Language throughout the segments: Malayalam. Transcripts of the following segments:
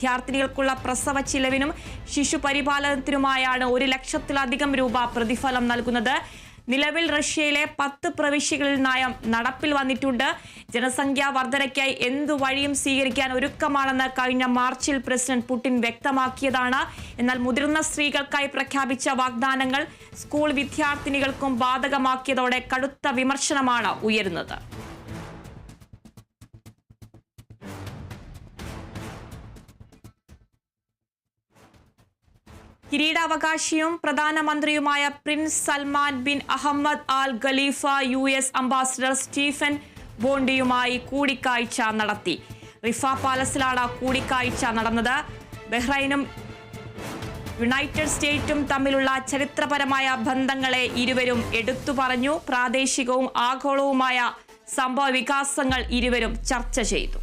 വിദ്യാർത്ഥിനികൾക്കുള്ള പ്രസവ ചിലവിനും ശിശുപരിപാലനത്തിനുമായാണ് ഒരു ലക്ഷത്തിലധികം രൂപ പ്രതിഫലം നൽകുന്നത്. നിലവിൽ റഷ്യയിലെ പത്ത് പ്രവിശ്യകളിൽ നയം നടപ്പിൽ വന്നിട്ടുണ്ട്. ജനസംഖ്യാ വർധനയ്ക്കായി എന്തു വഴിയും സ്വീകരിക്കാൻ ഒരുക്കമാണെന്ന് കഴിഞ്ഞ മാർച്ചിൽ പ്രസിഡന്റ് പുടിൻ വ്യക്തമാക്കിയതാണ്. എന്നാൽ മുതിർന്ന സ്ത്രീകൾക്കായി പ്രഖ്യാപിച്ച വാഗ്ദാനങ്ങൾ സ്കൂൾ വിദ്യാർത്ഥിനികൾക്കും ബാധകമാക്കിയതോടെ കടുത്ത വിമർശനമാണ് ഉയരുന്നത്. കിരീടാവകാശിയും പ്രധാനമന്ത്രിയുമായ prince Salman bin Ahmed Al Khalifa U S ambassador Stephen ബോണ്ടിയുമായി കൂടിക്കാഴ്ച നടത്തി. റിഫ പാലസിലാണ് കൂടിക്കാഴ്ച നടന്നത്. ബഹ്റൈനും യുണൈറ്റഡ് സ്റ്റേറ്റും തമ്മിലുള്ള ചരിത്രപരമായ ബന്ധങ്ങളെ ഇരുവരും എടുത്തു പറഞ്ഞു പ്രാദേശികവും ആഗോളവുമായ സംഭവ വികാസങ്ങൾ ഇരുവരും ചർച്ച ചെയ്തു.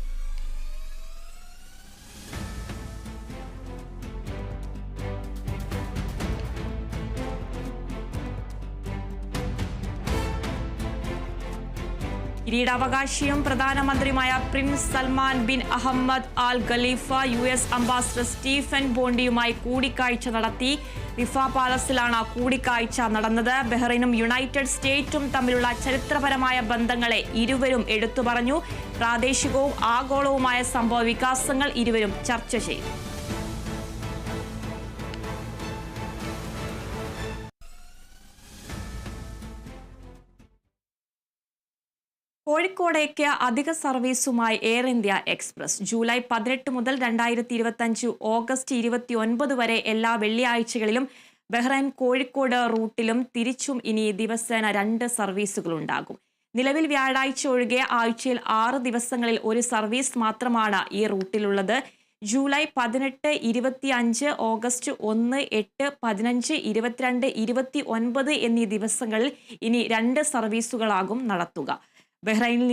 കിരീടാവകാശിയും പ്രധാനമന്ത്രിയുമായ prince Salman bin Ahmed Al Khalifa U S ambassador Stephen ബോണ്ടിയുമായി കൂടിക്കാഴ്ച നടത്തി. റിഫ പാലസിലാണ് കൂടിക്കാഴ്ച നടന്നത്. ബഹ്റൈനും യുണൈറ്റഡ് സ്റ്റേറ്റും തമ്മിലുള്ള ചരിത്രപരമായ ബന്ധങ്ങളെ ഇരുവരും എടുത്തു പറഞ്ഞു പ്രാദേശികവും ആഗോളവുമായ സംഭവ വികാസങ്ങൾ ഇരുവരും ചർച്ച ചെയ്തു. കോഴിക്കോടേക്ക് അധിക സർവീസുമായി എയർ ഇന്ത്യ എക്സ്പ്രസ്. ജൂലൈ പതിനെട്ട് മുതൽ രണ്ടായിരത്തി ഇരുപത്തഞ്ച് ഓഗസ്റ്റ് ഇരുപത്തി ഒൻപത് വരെ എല്ലാ വെള്ളിയാഴ്ചകളിലും ബഹ്റൈൻ കോഴിക്കോട് റൂട്ടിലും തിരിച്ചും ഇനി ദിവസേന രണ്ട് സർവീസുകൾ ഉണ്ടാകും നിലവിൽ വ്യാഴാഴ്ച ഒഴികെ ആഴ്ചയിൽ ആറ് ദിവസങ്ങളിൽ ഒരു സർവീസ് മാത്രമാണ് ഈ റൂട്ടിലുള്ളത്. ജൂലൈ പതിനെട്ട് ഇരുപത്തി അഞ്ച് ഓഗസ്റ്റ് ഒന്ന് എട്ട് പതിനഞ്ച് ഇരുപത്തിരണ്ട് ഇരുപത്തി ഒൻപത് എന്നീ ദിവസങ്ങളിൽ ഇനി രണ്ട് സർവീസുകളാകും നടത്തുക. ബഹ്റൈനിൽ